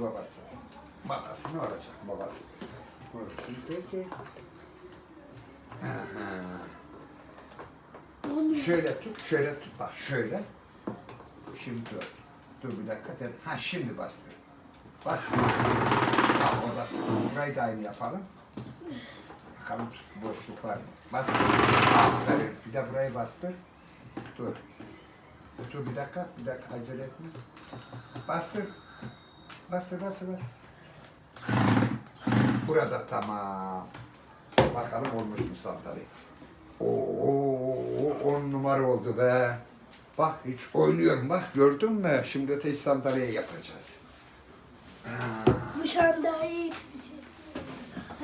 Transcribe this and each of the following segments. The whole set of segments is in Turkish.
Babası. Babası ne olacak babası? Peki. Şöyle tut, şöyle tut. Bak şöyle. Şimdi dur. Dur bir dakika. Ha şimdi bastır. Bastır. Ha orada. Burayı da aynı yapalım. Bakalım tut, boşluk var mı? Bastır. Aferin. Bir de burayı bastır. Dur. Dur bir dakika. Bir dakika acele etme. Bastır. Bastır, bastır, bastır. Burada tamam. Bakalım olmuş mu sandalye. Oo, on numara oldu be. Bak hiç oynuyorum bak gördün mü? Şimdi öteki sandalye yapacağız. Ha, Bu sandalye hiçbir şey.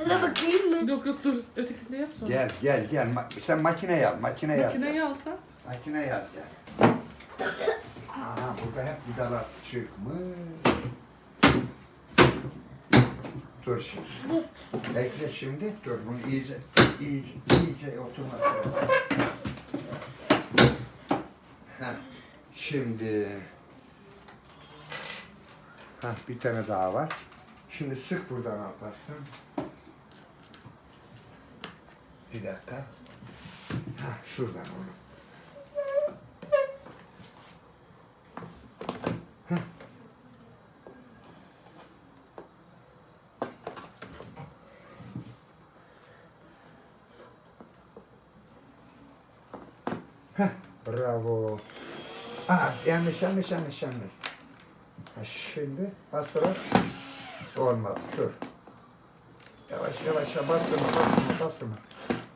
Hala bakayım mı? Yok yok dur. Ötekinde yap sonra. Gel gel gel. Ma- Sen makineyi al, makineyi al. Makineyi alsan. Makineyi al gel. Aha burada hep vidalar çıkmış. Dur şimdi. Bekle şimdi. Dur bunu iyice, iyice, iyice oturması lazım. Heh, Şimdi. Heh, bir tane daha var. Şimdi sık buradan yaparsın. Bir dakika. Heh, şuradan onu. Heh, bravo. Aa, yanlış, yanlış, yanlış, yanlış. Ha, şimdi bastırarak olmadı. Dur. Yavaş yavaş yavaş bastırma, bastırma, bastırma.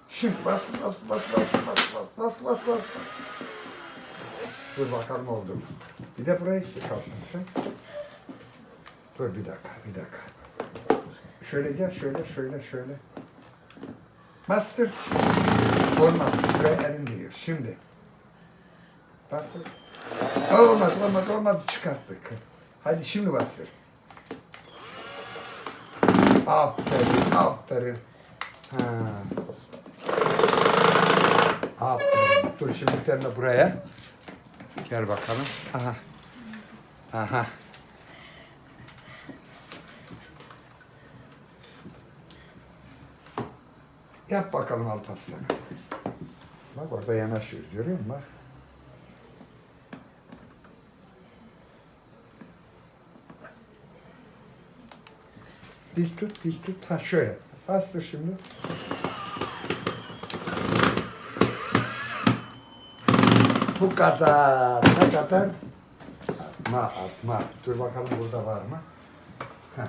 Şimdi bas, bas, bas, bas, bas, bas, bas, bas, bas. Dur bakalım oldu mu? Bir de burayı sıkaltmışsın. Dur bir dakika, bir dakika. Şöyle gel, şöyle, şöyle, şöyle. Bastır. Olmadı. Şuraya elin değiyor. Şimdi. Bastır. Olmadı, olmadı, olmadı. Çıkarttık. Hadi şimdi bastır. Aferin, aferin. Ha. Aferin. Dur şimdi bir tane buraya. Gel bakalım. Aha. Aha. Yap bakalım Alparslan'ı. Bak orada yanaşıyor. Görüyor musun bak? Dik tut, dik tut. Ha şöyle. Bastır şimdi. Bu kadar. Ne kadar? Atma, atma. Dur bakalım burada var mı? Heh.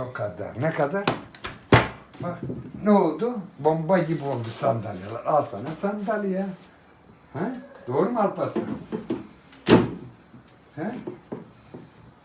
O kadar. Ne kadar? Bak ne oldu? Bomba gibi oldu sandalyeler. Al sana sandalye. Ha? Doğru mu Alparslan? He?